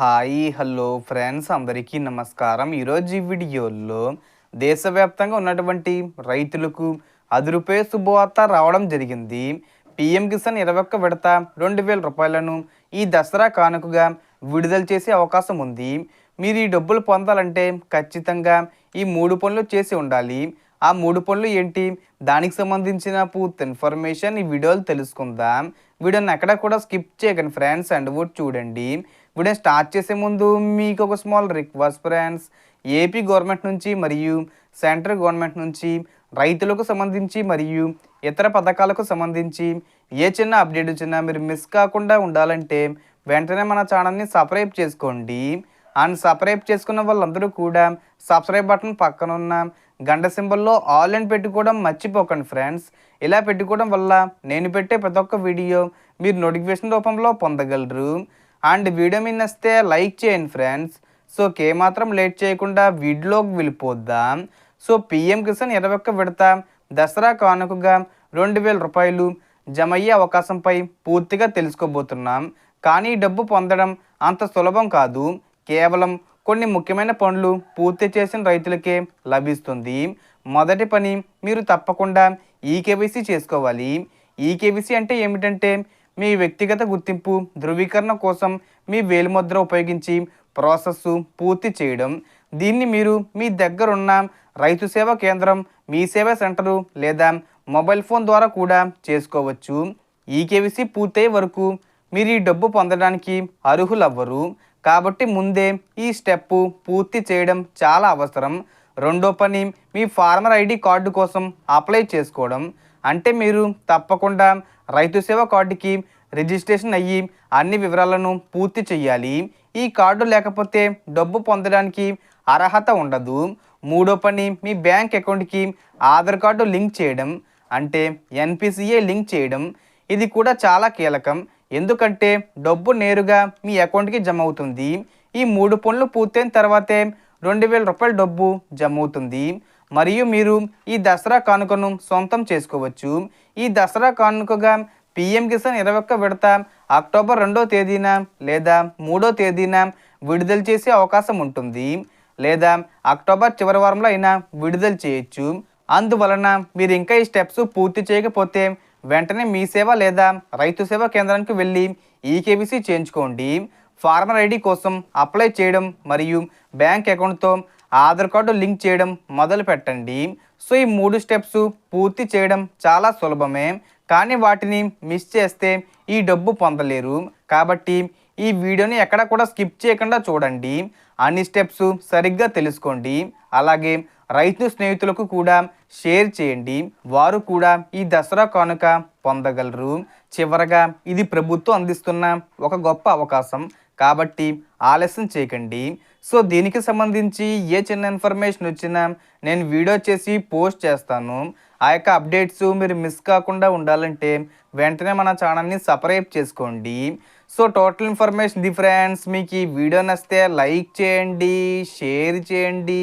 Hi hello friends అందరికీ నమస్కారం. ఈరోజు ఈ వీడియోలో దేశవ్యాప్తంగా ఉన్నటువంటి రైతులకు అది రూపాయ శుభవార్త రావడం జరిగింది. పిఎం కిసాన్ ఇరవై ఒక్క విడత రెండు వేల రూపాయలను ఈ దసరా కానుకగా విడుదల చేసే అవకాశం ఉంది. మీరు ఈ డబ్బులు పొందాలంటే ఖచ్చితంగా ఈ మూడు పనులు చేసి ఉండాలి. ఆ మూడు పనులు ఏంటి? దానికి సంబంధించిన పూర్తి ఇన్ఫర్మేషన్ ఈ వీడియోలు తెలుసుకుందాం. వీడియోని ఎక్కడ కూడా స్కిప్ చేయకండి ఫ్రెండ్స్ అండ్ కూడా చూడండి. వీడియో స్టార్ట్ చేసే ముందు మీకు ఒక small request friends AP government నుంచి మరియు సెంట్రల్ గవర్నమెంట్ నుంచి రైతులకు సంబంధించి మరియు ఇతర పథకాలకు సంబంధించి ఏ చిన్న అప్డేట్ వచ్చినా మీరు మిస్ కాకుండా ఉండాలంటే వెంటనే మన ఛానల్ని సబ్స్క్రైబ్ చేసుకోండి. అండ్ సబ్స్క్రైబ్ చేసుకున్న వాళ్ళందరూ కూడా సబ్స్క్రైబ్ బటన్ పక్కన ఉన్న గంట సింబల్లో ఆల్ అని పెట్టుకోవడం మర్చిపోకండి ఫ్రెండ్స్. ఇలా పెట్టుకోవడం వల్ల నేను పెట్టే ప్రతి ఒక్క వీడియో మీరు నోటిఫికేషన్ రూపంలో పొందగలరు. అండ్ వీడియో మీద నచ్చితే లైక్ చేయండి ఫ్రెండ్స్. సో మాత్రం లేట్ చేయకుండా వీడియోకి వెళ్ళిపోద్దాం సో పిఎం కిసాన్ ఇరవై ఒక్క విడత దసరా కానుకగా రెండు వేల రూపాయలు జమ అయ్యే అవకాశంపై పూర్తిగా తెలుసుకోబోతున్నాం. కానీ డబ్బు పొందడం అంత సులభం కాదు. కేవలం కొన్ని ముఖ్యమైన పనులు పూర్తి చేసిన రైతులకే లభిస్తుంది. మొదటి పని మీరు తప్పకుండా ఈకేబీసీ చేసుకోవాలి. ఈకేబీసీ అంటే ఏమిటంటే మీ వ్యక్తిగత గుర్తింపు ధృవీకరణ కోసం మీ వేలిముద్ర ఉపయోగించి ప్రాసెస్ పూర్తి చేయడం. దీన్ని మీరు మీ దగ్గరున్న రైతు సేవా కేంద్రం మీ సేవా సెంటరు లేదా మొబైల్ ఫోన్ ద్వారా కూడా చేసుకోవచ్చు. ఈకేవీసీ పూర్తయ్యే వరకు మీరు ఈ డబ్బు పొందడానికి అర్హులవ్వరు. కాబట్టి ముందే ఈ స్టెప్ పూర్తి చేయడం చాలా అవసరం. రెండో పని మీ ఫార్మర్ ఐడి కార్డు కోసం అప్లై చేసుకోవడం. అంటే మీరు తప్పకుండా రైతు సేవ కార్డుకి రిజిస్ట్రేషన్ అయ్యి అన్ని వివరాలను పూర్తి చేయాలి ఈ కార్డు లేకపోతే డబ్బు పొందడానికి అర్హత ఉండదు. మూడో పని మీ బ్యాంక్ అకౌంట్కి ఆధార్ కార్డు లింక్ చేయడం. అంటే ఎన్పిసిఏ లింక్ చేయడం. ఇది కూడా చాలా కీలకం. ఎందుకంటే డబ్బు నేరుగా మీ అకౌంట్కి జమ అవుతుంది ఈ మూడు పనులు పూర్తయిన తర్వాతే రెండు వేల రూపాయల డబ్బు జమ అవుతుంది మరియు మీరు ఈ దసరా కానుకను సొంతం చేసుకోవచ్చు. ఈ దసరా కానుకగా పిఎం కిసాన్ ఇరవై ఒక్క విడత అక్టోబర్ రెండో తేదీన లేదా మూడో తేదీన విడుదల చేసే అవకాశం ఉంటుంది. లేదా అక్టోబర్ చివరి వారంలో అయినా విడుదల చేయొచ్చు. అందువలన మీరు ఇంకా ఈ స్టెప్స్ పూర్తి చేయకపోతే వెంటనే మీ సేవ లేదా రైతు సేవా కేంద్రానికి వెళ్ళి ఈకేబీసీ చేయించుకోండి. ఫార్మర్ ఐడి కోసం అప్లై చేయడం మరియు బ్యాంక్ అకౌంట్తో ఆధార్ కార్డు లింక్ చేయడం మొదలు పెట్టండి. సో ఈ మూడు స్టెప్స్ పూర్తి చేయడం చాలా సులభమే. కానీ వాటిని మిస్ చేస్తే ఈ డబ్బు పొందలేరు. కాబట్టి ఈ వీడియోని ఎక్కడ కూడా స్కిప్ చేయకుండా చూడండి. అన్ని స్టెప్స్ సరిగ్గా తెలుసుకోండి. అలాగే రైతు స్నేహితులకు కూడా షేర్ చేయండి. వారు కూడా ఈ దసరా కానుక పొందగలరు. చివరగా ఇది ప్రభుత్వం అందిస్తున్న ఒక గొప్ప అవకాశం. కాబట్టి ఆలస్యం చేయకండి. సో దీనికి సంబంధించి ఏ చిన్న ఇన్ఫర్మేషన్ వచ్చినా నేను వీడియో చేసి పోస్ట్ చేస్తాను. ఆ యొక్క అప్డేట్స్ మీరు మిస్ కాకుండా ఉండాలంటే వెంటనే మన ఛానల్ని సబ్స్క్రైబ్ చేసుకోండి. So total information the friends మీకు ఈ వీడియో నచ్చితే లైక్ చేయండి షేర్ చేయండి.